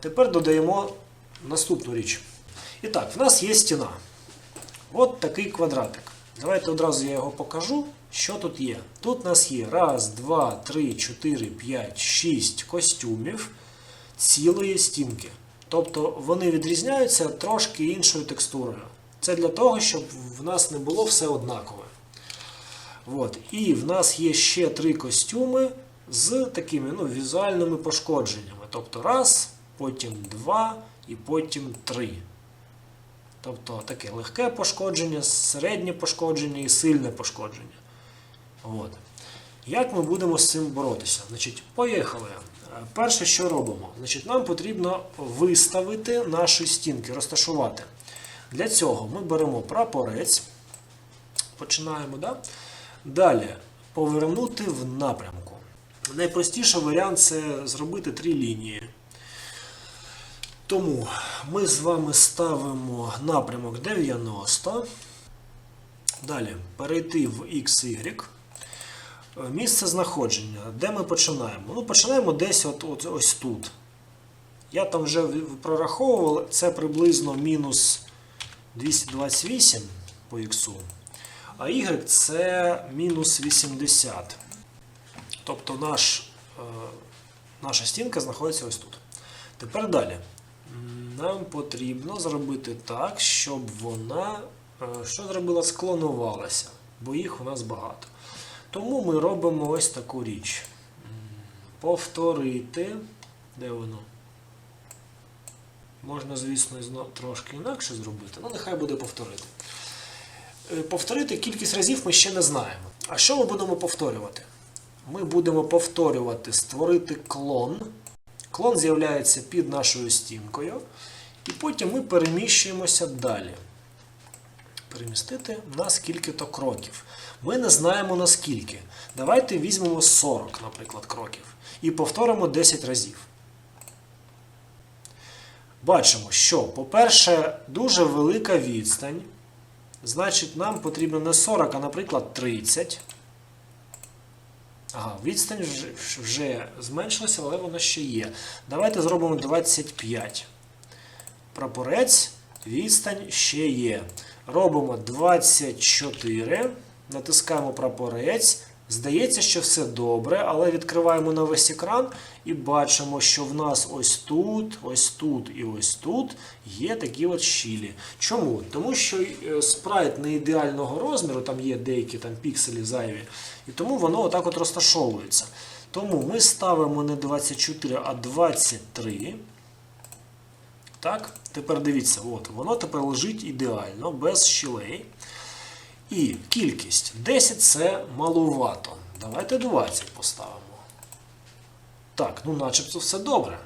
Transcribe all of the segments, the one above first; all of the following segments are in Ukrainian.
Тепер додаємо наступну річ. І так, в нас є стіна. От такий квадратик. Давайте одразу я його покажу. Що тут є? Тут у нас є раз, два, три, чотири, п'ять, шість костюмів цілої стінки. Тобто вони відрізняються трошки іншою текстурою. Це для того, щоб в нас не було все однакове. От. І в нас є ще три костюми з такими ну, візуальними пошкодженнями. Тобто раз, потім два і потім три. Тобто таке легке пошкодження, середнє пошкодження і сильне пошкодження. От. Як ми будемо з цим боротися? Значить, поїхали. Е, Перше, що робимо? Значить, нам потрібно виставити наші стінки, розташувати. Для цього ми беремо прапорець. Починаємо, да? Далі повернути в напрямку. Найпростіший варіант це зробити три лінії. Тому ми з вами ставимо напрямок 90. Далі перейти в XY. Е, Місце знаходження. Де ми починаємо? Ну, починаємо десь от, от, ось тут. Я там вже прораховував, це приблизно мінус 228 по X. А Y це мінус 80. Тобто наш, е, наша стінка знаходиться ось тут. Тепер далі. Нам потрібно зробити так, щоб вона е, що зробила, склонувалася, бо їх у нас багато. Тому ми робимо ось таку річ. Повторити. Де воно? Можна, звісно, трошки інакше зробити, але нехай буде повторити. Е, Повторити кількість разів ми ще не знаємо. А що ми будемо повторювати? Ми будемо повторювати створити клон. Клон з'являється під нашою стінкою. І потім ми переміщуємося далі. Перемістити на скільки-то кроків. Ми не знаємо наскільки. Давайте візьмемо 40, наприклад, кроків. І повторимо 10 разів. Бачимо, що, по-перше, дуже велика відстань. Значить, нам потрібно не 40, а, наприклад, 30. Ага, відстань вже, зменшилася, але вона ще є. Давайте зробимо 25. Прапорець, відстань ще є. Робимо 24. Натискаємо прапорець. Здається, що все добре, але відкриваємо на весь екран і бачимо, що в нас ось тут, ось тут і ось тут є такі от щілі. Чому? Тому що е, спрайт не ідеального розміру, там є деякі там пікселі зайві, і тому воно отак от розташовується. Тому ми ставимо не 24, а 23. Так, тепер дивіться, от, воно тепер лежить ідеально, без щілей. І кількість 10 це малувато. Давайте 20 поставимо. Так, ну начебто все добре.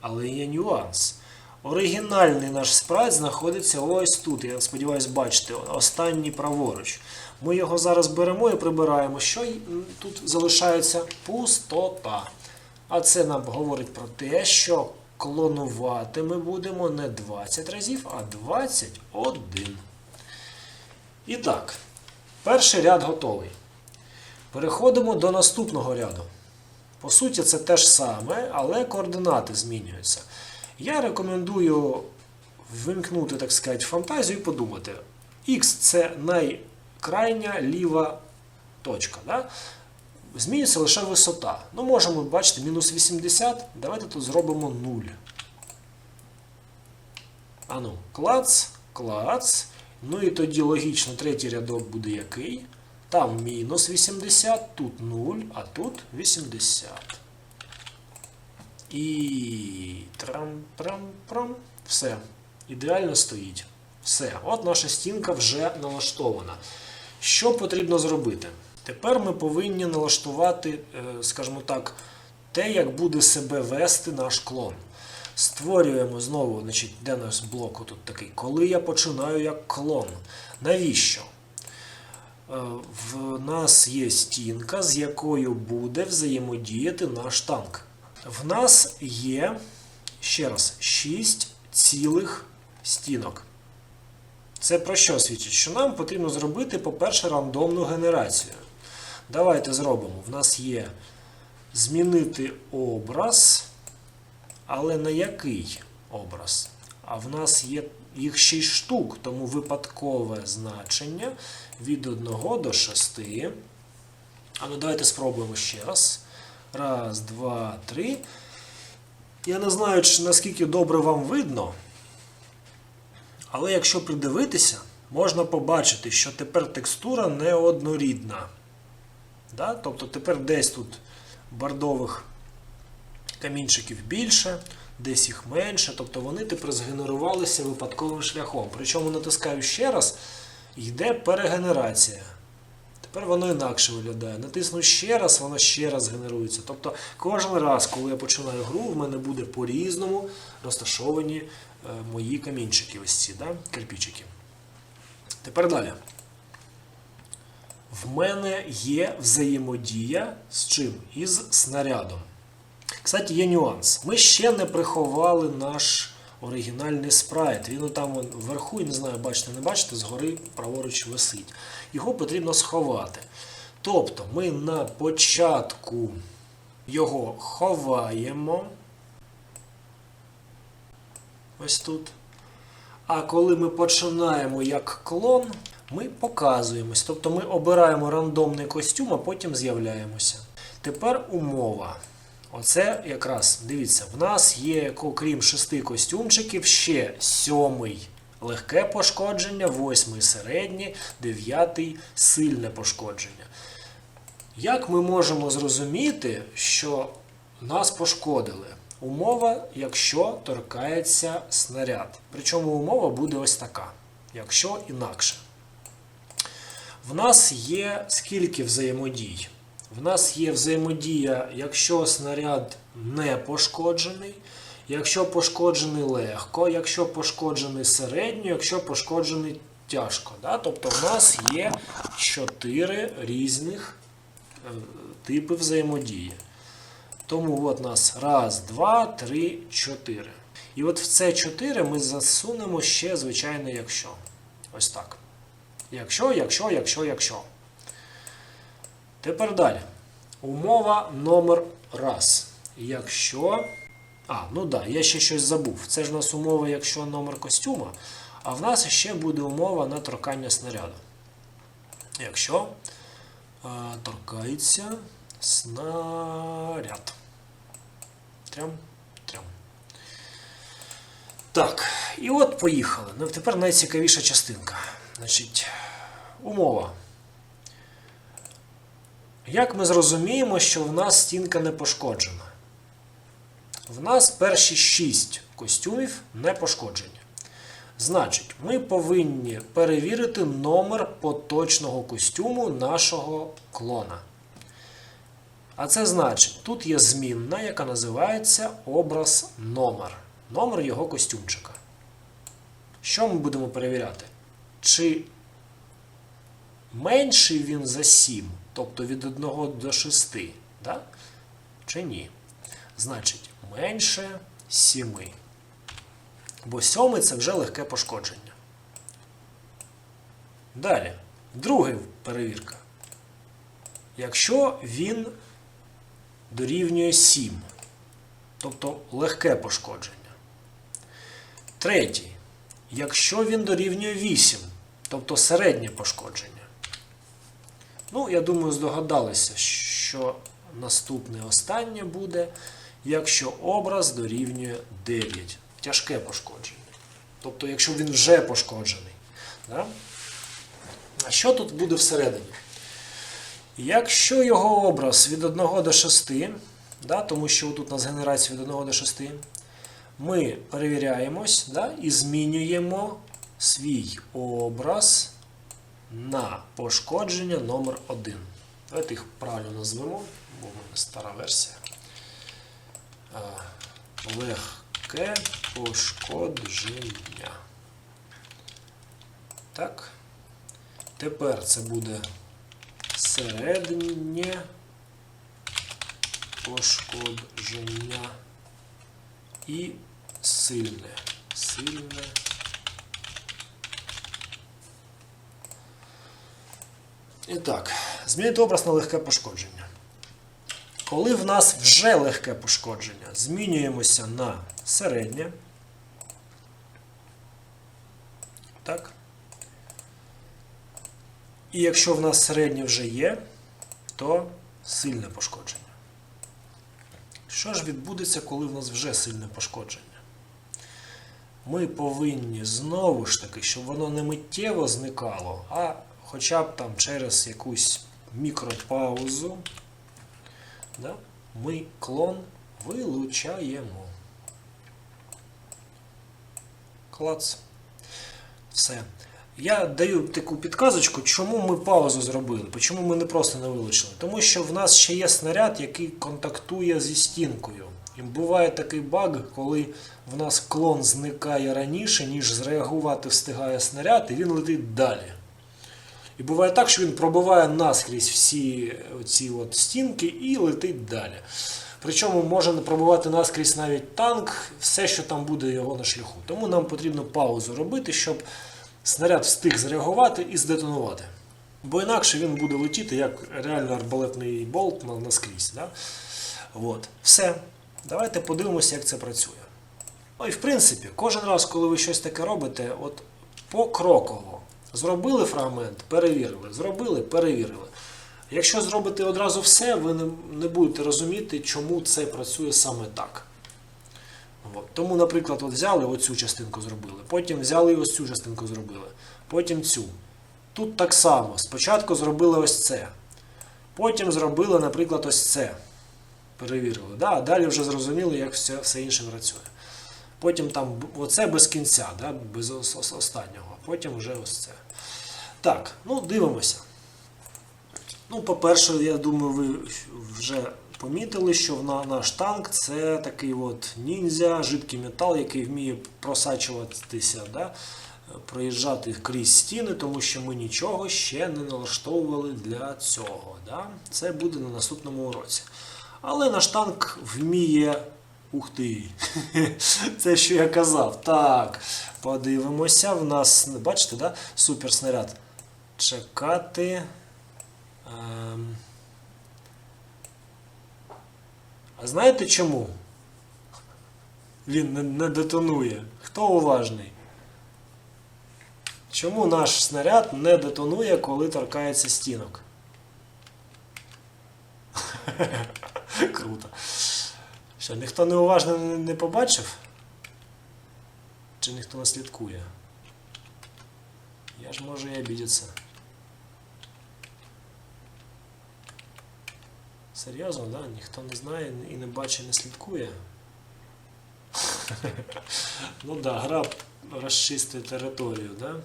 Але є нюанс. Оригінальний наш спрайт знаходиться ось тут. Я сподіваюся, бачите, останній праворуч. Ми його зараз беремо і прибираємо. Що тут залишається пустота. А це нам говорить про те, що клонувати ми будемо не 20 разів, а 21. І так, перший ряд готовий. Переходимо до наступного ряду. По суті, це те ж саме, але координати змінюються. Я рекомендую вимкнути, так сказати, фантазію і подумати. Х це найкрайня ліва точка. Да? Змінюється лише висота. Ну, можемо бачити, мінус 80. Давайте тут зробимо 0. Ану, клац, клац. Ну і тоді логічно третій рядок буде який? Там мінус 80, тут 0, а тут 80. І трам-трам-трам. Все. Ідеально стоїть. Все. От наша стінка вже налаштована. Що потрібно зробити? Тепер ми повинні налаштувати, е, скажімо так, те, як буде себе вести наш клон. Створюємо знову, значить, де наш блок тут такий, коли я починаю як клон. Навіщо? Е, В нас є стінка, з якою буде взаємодіяти наш танк. В нас є, ще раз, 6 цілих стінок. Це про що свідчить? Що нам потрібно зробити, по-перше, рандомну генерацію. Давайте зробимо. В нас є змінити образ. Але на який образ? А в нас є їх 6 штук, тому випадкове значення від 1 до 6. А ну давайте спробуємо ще раз. Раз, два, три. Я не знаю, наскільки добре вам видно. Але якщо придивитися, можна побачити, що тепер текстура неоднорідна. Да? Тобто тепер десь тут бордових камінчиків більше, десь їх менше. Тобто вони тепер згенерувалися випадковим шляхом. Причому натискаю ще раз, йде перегенерація. Тепер воно інакше виглядає. Натисну ще раз, воно ще раз генерується. Тобто кожен раз, коли я починаю гру, в мене буде по-різному розташовані е, мої камінчики, ось ці, да? кирпичики. Тепер далі. В мене є взаємодія з чим? Із снарядом. Кстати, є нюанс. Ми ще не приховали наш оригінальний спрайт. Він там вверху, я не знаю, бачите, не бачите, згори праворуч висить. Його потрібно сховати. Тобто ми на початку його ховаємо. Ось тут. А коли ми починаємо як клон, ми показуємось. Тобто ми обираємо рандомний костюм, а потім з'являємося. Тепер умова. Оце якраз, дивіться, в нас є, окрім шести костюмчиків, ще сьомий легке пошкодження, восьмий середнє, дев'ятий сильне пошкодження. Як ми можемо зрозуміти, що нас пошкодили? Умова, якщо торкається снаряд. Причому умова буде ось така, якщо інакше. В нас є скільки взаємодій? В нас є взаємодія, якщо снаряд не пошкоджений, якщо пошкоджений легко, якщо пошкоджений середньо, якщо пошкоджений тяжко. Да? Тобто в нас є чотири різних е, типи взаємодії. Тому от нас раз, два, три, чотири. І от в це чотири ми засунемо ще, звичайно, якщо. Ось так. Якщо, якщо, якщо, якщо. Тепер далі. Умова номер раз. Якщо. А, ну да, я ще щось забув. Це ж у нас умова, якщо номер костюма, а в нас ще буде умова на торкання снаряду. Якщо а, торкається снаряд. Трям, трям. Так, і от поїхали. Ну, тепер найцікавіша частинка. Значить, умова. Як ми зрозуміємо, що в нас стінка не пошкоджена? В нас перші 6 костюмів не пошкоджені. Значить, ми повинні перевірити номер поточного костюму нашого клона. А це значить, тут є змінна, яка називається образ номер. Номер його костюмчика. Що ми будемо перевіряти? Чи менший він за 7, тобто від 1 до 6, да? чи ні? Значить, менше 7. Бо 7 це вже легке пошкодження. Далі, друга перевірка. Якщо він дорівнює 7, тобто легке пошкодження. Третій. Якщо він дорівнює 8, тобто середнє пошкодження. Ну, я думаю, здогадалися, що наступне останнє буде, якщо образ дорівнює 9. Тяжке пошкодження. Тобто, якщо він вже пошкоджений. Да? А що тут буде всередині? Якщо його образ від 1 до 6, да, тому що тут у нас генерація від 1 до 6, ми перевіряємось да, і змінюємо свій образ на пошкодження номер 1 Давайте їх правильно назвемо, бо в мене стара версія. Легке пошкодження. Так. Тепер це буде середнє пошкодження і сильне. Сильне. І так, змінити образ на легке пошкодження. Коли в нас вже легке пошкодження, змінюємося на середнє. Так. І якщо в нас середнє вже є, то сильне пошкодження. Що ж відбудеться, коли в нас вже сильне пошкодження? Ми повинні знову ж таки, щоб воно не миттєво зникало, а хоча б там через якусь мікропаузу, да, ми клон вилучаємо. Клац. Все. Я даю таку підказочку, чому ми паузу зробили, чому ми не просто не вилучили. Тому що в нас ще є снаряд, який контактує зі стінкою. І буває такий баг, коли в нас клон зникає раніше, ніж зреагувати встигає снаряд, і він летить далі. І буває так, що він пробиває наскрізь всі ці от стінки і летить далі. Причому може пробувати наскрізь навіть танк, все, що там буде його на шляху. Тому нам потрібно паузу робити, щоб снаряд встиг зреагувати і здетонувати. Бо інакше він буде летіти як реально арбалетний болт наскрізь. Да? От. Все. Давайте подивимося, як це працює. Ну і в принципі, кожен раз, коли ви щось таке робите, от покроково. Зробили фрагмент, перевірили, зробили, перевірили. Якщо зробите одразу все, ви не, будете розуміти, чому це працює саме так. От. Тому, наприклад, от взяли оцю частинку зробили, потім взяли ось цю частинку зробили, потім цю. Тут так само. Спочатку зробили ось це. Потім зробили, наприклад, ось це. Перевірили. Да? Далі вже зрозуміли, як все, все інше працює. Потім там оце без кінця, да? без ос- ос- останнього. Потім вже ось це. Так, ну дивимося. Ну, по-перше, я думаю, ви вже помітили, що наш танк це такий от ніндзя, жидкий метал, який вміє просачуватися, да? проїжджати крізь стіни, тому що ми нічого ще не налаштовували для цього. Да? Це буде на наступному уроці. Але наш танк вміє. Ух ти! Це що я казав. Так, подивимося. В нас, бачите, да? суперснаряд. Чекати. Ем. А знаєте чому? Він не, не детонує. Хто уважний? Чому наш снаряд не детонує, коли торкається стінок? Круто. Що, ніхто неуважно не, побачив? Чи ніхто не слідкує? Я ж можу і обідеться. Серйозно, да? Ніхто не знає і не бачить, не слідкує. ну да, гра розчистить територію, да?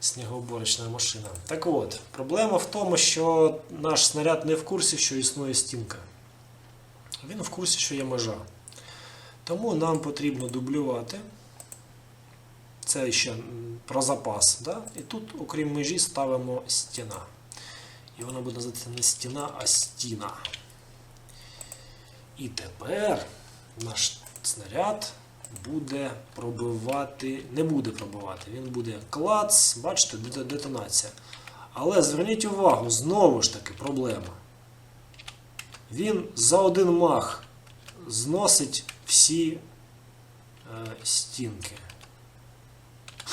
Снігоуборочна машина. Так от, проблема в тому, що наш снаряд не в курсі, що існує стінка. Він в курсі, що є межа. Тому нам потрібно дублювати. Це ще про запас. Да? І тут, окрім межі, ставимо стіна. І вона буде називатися не стіна, а стіна. І тепер наш снаряд буде пробивати, не буде пробивати, він буде клац, бачите, дет- детонація. Але зверніть увагу, знову ж таки проблема. Він за один мах зносить всі е, стінки.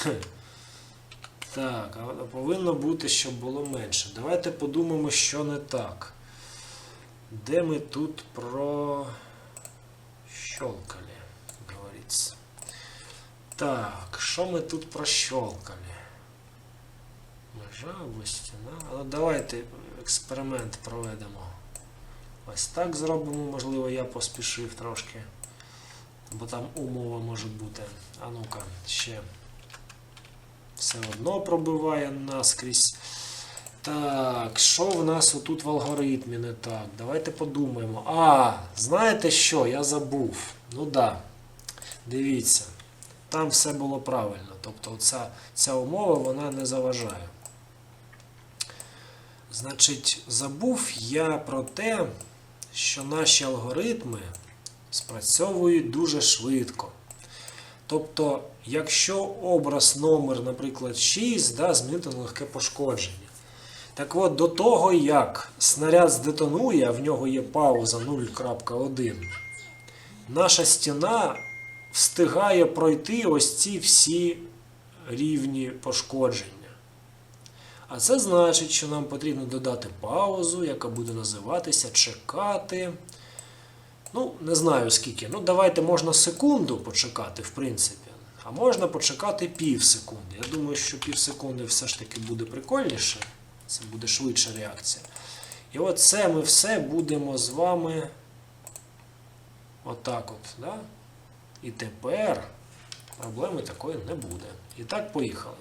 Так, а повинно бути, щоб було менше. Давайте подумаємо, що не так. Де ми тут про щелкали, говориться. Так, що ми тут прощолкали? Межа або стіна. Але давайте експеримент проведемо. Ось так зробимо, можливо, я поспішив трошки. Бо там умова може бути. А ну-ка, ще все одно пробиває наскрізь. Так, що в нас отут в алгоритмі не так? Давайте подумаємо. А, знаєте що? Я забув. Ну да. Дивіться. Там все було правильно. Тобто оця, ця умова вона не заважає. Значить, забув я про те, що наші алгоритми спрацьовують дуже швидко. Тобто, якщо образ номер, наприклад, 6, да, змінити на легке пошкодження, Так от, до того, як снаряд здетонує, а в нього є пауза 0.1, наша стіна встигає пройти ось ці всі рівні пошкодження. А це значить, що нам потрібно додати паузу, яка буде називатися чекати. Ну, не знаю скільки. Ну, давайте можна секунду почекати, в принципі. А можна почекати пів секунди. Я думаю, що пів секунди все ж таки буде прикольніше. Це буде швидша реакція. І от це ми все будемо з вами отак от. Да? І тепер проблеми такої не буде. І так, поїхали.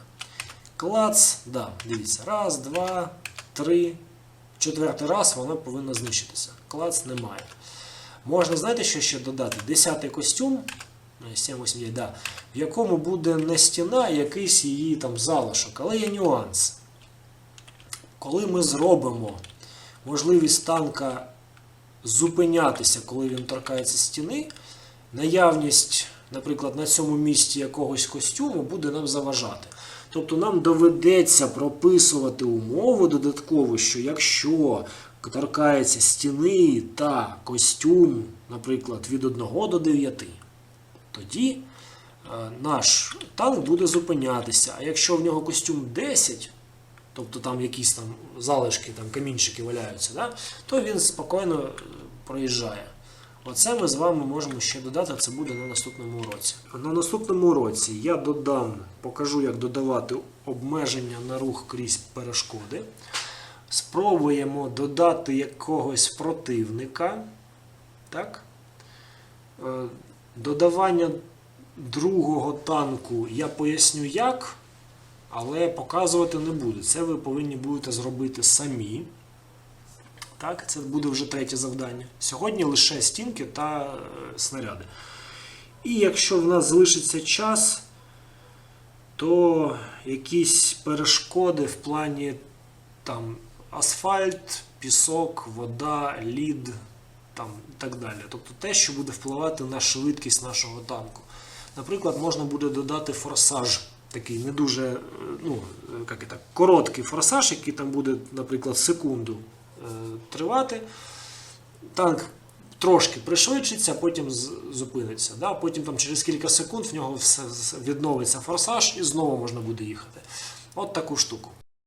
Клац, да, дивіться. Раз, два, три. Четвертий раз вона повинна знищитися. Клац немає. Можна, знаєте, що ще додати? Десятий костюм, ну, 789, да, в якому буде не стіна, а якийсь її там залишок. Але є нюанс. Коли ми зробимо можливість танка зупинятися, коли він торкається стіни, наявність, наприклад, на цьому місці якогось костюму буде нам заважати. Тобто нам доведеться прописувати умову додатково, що якщо торкається стіни та костюм, наприклад, від 1 до 9, тоді е, наш танк буде зупинятися. А якщо в нього костюм 10, тобто там якісь там залишки, там камінчики валяються, да, то він спокійно е, проїжджає. Оце ми з вами можемо ще додати, це буде на наступному уроці. На наступному уроці я додам, покажу, як додавати обмеження на рух крізь перешкоди. Спробуємо додати якогось противника. Так? Е, Додавання другого танку я поясню як, але показувати не буду. Це ви повинні будете зробити самі. Так, це буде вже третє завдання. Сьогодні лише стінки та е, снаряди. І якщо в нас залишиться час, то якісь перешкоди в плані там, асфальт, пісок, вода, лід там, і так далі. Тобто те, що буде впливати на швидкість нашого танку. Наприклад, можна буде додати форсаж, такий не дуже е, ну, е, як це, короткий форсаж, який там буде, наприклад, секунду тривати. Танк трошки пришвидшиться, потім зупиниться. Да? Потім там, через кілька секунд в нього все відновиться форсаж і знову можна буде їхати. От таку штуку.